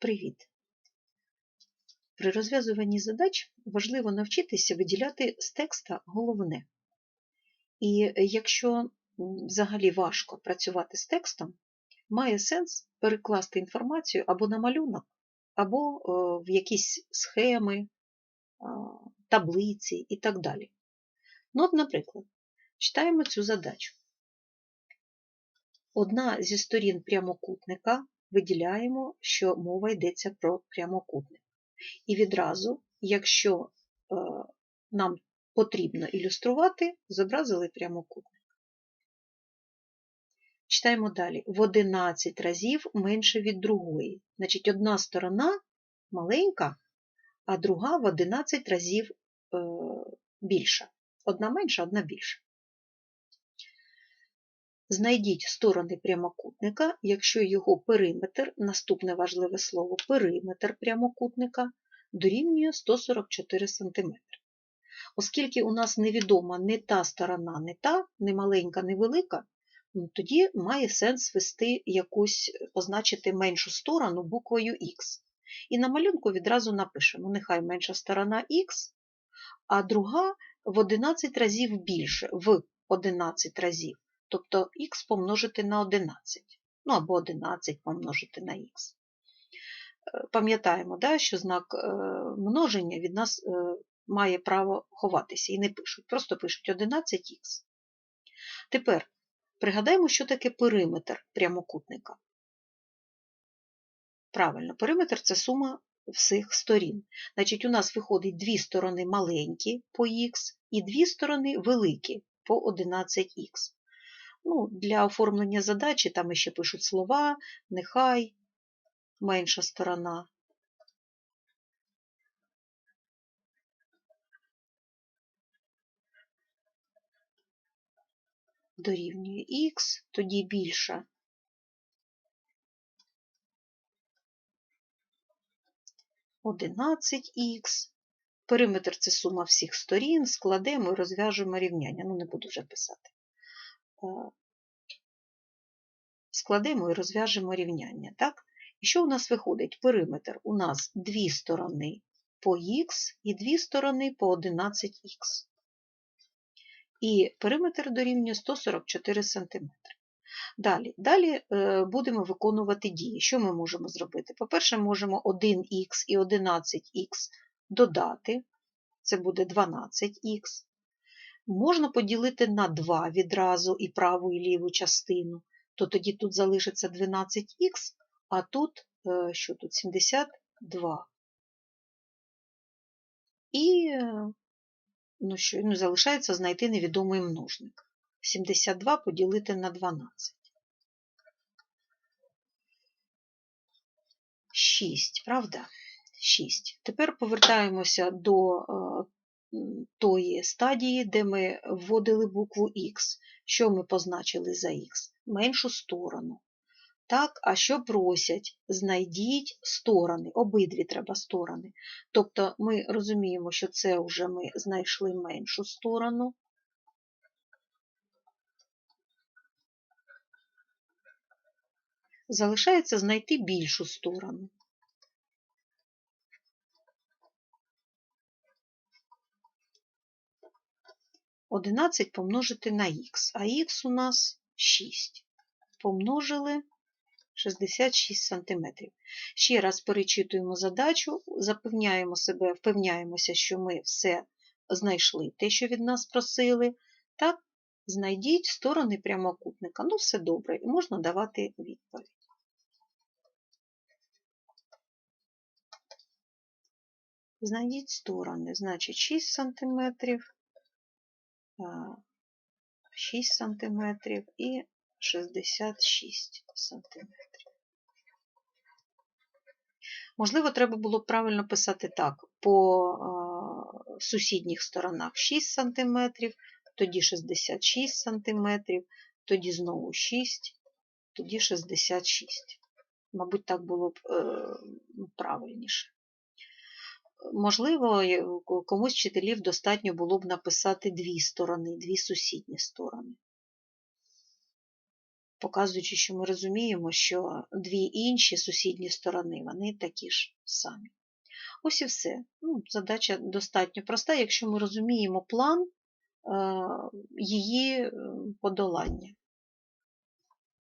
Привіт! При розв'язуванні задач важливо навчитися виділяти з текста головне. І якщо взагалі важко працювати з текстом, має сенс перекласти інформацію або на малюнок, або в якісь схеми, таблиці і так далі. Ну, от, наприклад, читаємо цю задачу. Одна зі сторін прямокутника виділяємо, що мова йдеться про прямокутник. І відразу, якщо е, нам потрібно ілюструвати, зобразили прямокутник. Читаємо далі. В 11 разів менше від другої. Значить, одна сторона маленька, а друга в 11 разів е, більша. Одна менша, одна більша. Знайдіть сторони прямокутника, якщо його периметр, наступне важливе слово, периметр прямокутника дорівнює 144 см. Оскільки у нас невідома не та сторона, не та, не маленька, не велика, ну, тоді має сенс ввести якусь, позначити меншу сторону буквою Х. І на малюнку відразу напишемо: нехай менша сторона Х, а друга в 11 разів більше, в 11 разів тобто х помножити на 11, ну або 11 помножити на х. Е, пам'ятаємо, да, що знак е, множення від нас е, має право ховатися і не пишуть, просто пишуть 11х. Тепер пригадаємо, що таке периметр прямокутника. Правильно, периметр це сума всіх сторін. Значить, у нас виходить дві сторони маленькі по х і дві сторони великі по 11х. Ну, Для оформлення задачі там ще пишуть слова, нехай, менша сторона. Дорівнює х, тоді більша. Одинадцять х. Периметр це сума всіх сторін, складемо і розв'яжемо рівняння. Ну, не буду вже писати. Складемо і розв'яжемо рівняння. Так? І що у нас виходить? Периметр у нас дві сторони по х і дві сторони по 11х. І периметр дорівнює 144 см. Далі далі е, будемо виконувати дії. Що ми можемо зробити? По-перше, можемо 1х і 11х додати, це буде 12х. Можна поділити на 2 відразу і праву і ліву частину, то тоді тут залишиться 12х, а тут, е, що тут, 72. І е, ну, що, ну, залишається знайти невідомий множник. 72 поділити на 12. 6, правда? 6. Тепер повертаємося до е, тої стадії, де ми вводили букву Х. Що ми позначили за Х? Меншу сторону. Так, а що просять? Знайдіть сторони, обидві треба сторони. Тобто ми розуміємо, що це вже ми знайшли меншу сторону. Залишається знайти більшу сторону. 11 помножити на х, а х у нас 6. Помножили 66 см. Ще раз перечитуємо задачу, запевняємо себе, впевняємося, що ми все знайшли те, що від нас просили. Так, знайдіть сторони прямокутника. Ну, все добре, і можна давати відповідь. Знайдіть сторони, значить 6 см, 6 см і 66 см. Можливо, треба було правильно писати так: по сусідніх сторонах 6 см, тоді 66 см, тоді знову 6, тоді 66. Мабуть, так було б е, правильніше. Можливо, комусь вчителів достатньо було б написати дві сторони, дві сусідні сторони. показуючи, що ми розуміємо, що дві інші сусідні сторони, вони такі ж самі. Ось і все. Ну, Задача достатньо проста, якщо ми розуміємо план е, її е, подолання.